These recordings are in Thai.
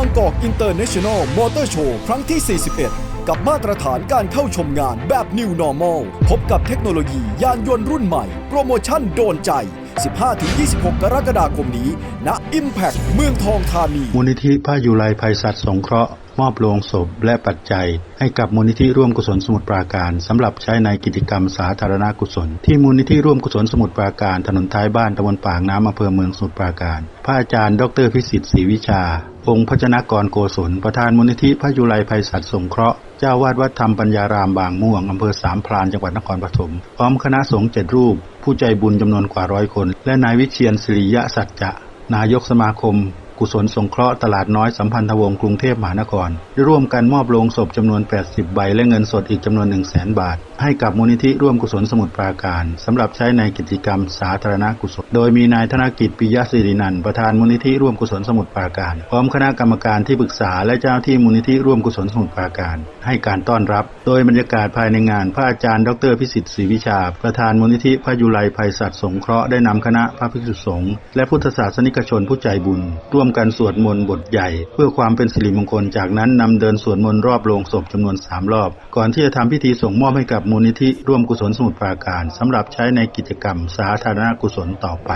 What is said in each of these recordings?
างกอกอินเตอร์เนชั่นแนลมอเตอร์โชว์ครั้งที่ 41 กับมาตรฐานการเข้าชมงานแบบ New Normal พบกับเทคโนโลยียานยนต์รุ่นใหม่ โปรโมชั่นโดนใจ 15-26 กรกฎาคมนี้ณ Impact เมืองทองธานี มูลนิธิพระยุไลภัยสัตว์สงเคราะห์ มอบโลงศพและปัจจัย ให้กับมูลนิธิร่วมกุศลสมุทรปราการสำหรับใช้ในกิจกรรมสาธารณกุศล ที่มูลนิธิร่วมกุศลสมุทรปราการถนนท้ายบ้านตำบลปากน้ำอำเภอเมืองสมุทรปราการ พระอาจารย์ ดรพิสิทธิ์ศรีวิชา องค์พระชนกรโกศลประธานมูลนิธิพระยุไลภัยสัตว์สงเคราะห์เจ้าวาดวัดธรรมปัญญารามบางม่วงอำเภอสามพรานจังหวัดนครปฐมพร้อมคณะสงฆ์เจ็ดรูป ผู้ใจบุญจำนวนกว่าร้อยคน และนายวิเชียนสิริยะสัจจะนายกสมาคม กุศลสงเคราะห์ตลาดน้อยสัมพันธวงศ์กรุงเทพมหานคร ได้ร่วมกันมอบโลงศพจำนวน 80 ใบ และเงินสดอีกจำนวน 1 0 0 0 0แบาท ให้กับมูลนิธิร่วมกุศลสมุทรปราการสำหรับใช้ในกิจกรรมสาธารณกุศล โดยมีนายธนกิจปิยศิรินันประธานมูลนิธิร่วมกุศลสมุทรปราการ พร้อมคณะกรรมการที่ปรึกษาและเจ้าหน้าที่มูลนิธิร่วมกุศลสมุทรปราการ ให้การต้อนรับ โดยบรรยากาศภายในงานพระอาจารย์ ดรพิสิทธิ์ศรีวิชา ประธานมูลนิธิพระยุไลภัยสัตว์สงเคราะห์ได้นำคณะพระภิกษุสงฆ์และพุทธศาสนิกชนผู้ใจบุญร่วมกันสวดมนต์บทใหญ่ เพื่อความเป็นสิริมงคลจากนั้นนำเดินสวดมนต์รอบโรงศพจำนวนสามรอบ ก่อนที่จะทำพิธีส่งมอบให้กับมูลนิธิร่วมกุศลสมุทรปราการสำหรับใช้ในกิจกรรมสาธารณกุศลต่อไป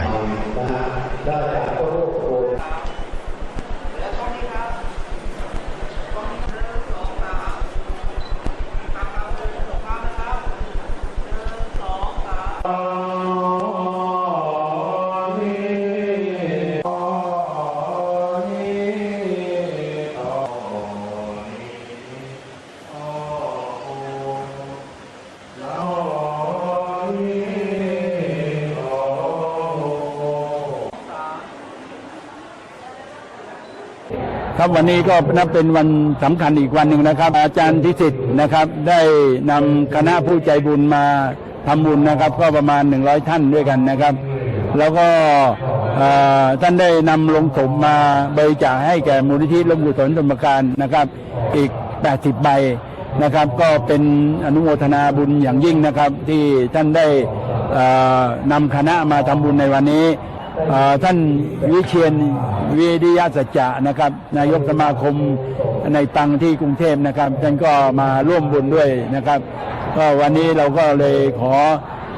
ครับวันนี้ก็นับเป็นวันสำคัญอีกวันหนึ่งนะครับ อาจารย์พิสิทธิ์นะครับ ได้นำคณะผู้ใจบุญมาทำบุญนะครับ ก็ประมาณ 100 ท่านด้วยกันนะครับ แล้วก็ท่านได้นำลงศพมาบริจาคให้แก่มูลนิธิร่วมกุศลธรรมการนะครับ อีก 80 ใบ นะครับ ก็เป็นอนุโมทนาบุญอย่างยิ่งนะครับ ที่ท่านได้นำคณะมาทำบุญในวันนี้ท่านวิเชียนวิริยะสัจจะนะครับ นายกสมาคมในตังที่กรุงเทพนะครับ ท่านก็มาร่วมบุญด้วยนะครับ ก็วันนี้เราก็เลยขอ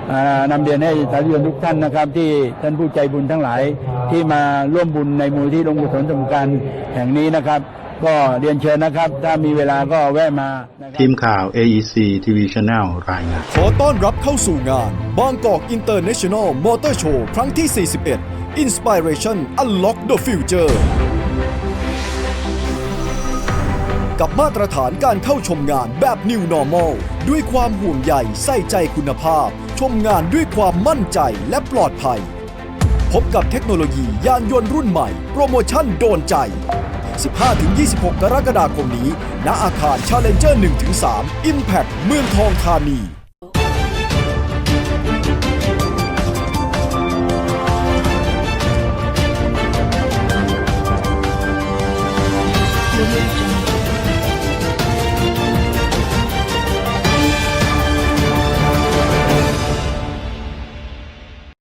เอ่อนำเรียนให้สาธุชนทุกท่านนะครับ ที่ท่านผู้ใจบุญทั้งหลายที่มาร่วมบุญในมูลที่ลงกุศลสมการแห่งนี้นะครับ ก็เรียนเชิญนะครับ ถ้ามีเวลาก็แวะมานะครับทีมข่าว AEC TV Channel รายงาน ขอต้อนรับเข้าสู่งานบางกอกอินเตอร์เนชั่นแนลมอเตอร์โชว์ครั้งที่ 41 Inspiration Unlock the Future กับมาตรฐานการเข้าชมงานแบบ New Normal ด้วยความห่วงใยใส่ใจคุณภาพ ชมงานด้วยความมั่นใจและปลอดภัย พบกับเทคโนโลยียานยนต์รุ่นใหม่ โปรโมชั่นโดนใจ 15-26 กรกฎาคมนี้ ณอาคาร Challenger 1-3 Impact เมืองทองธานี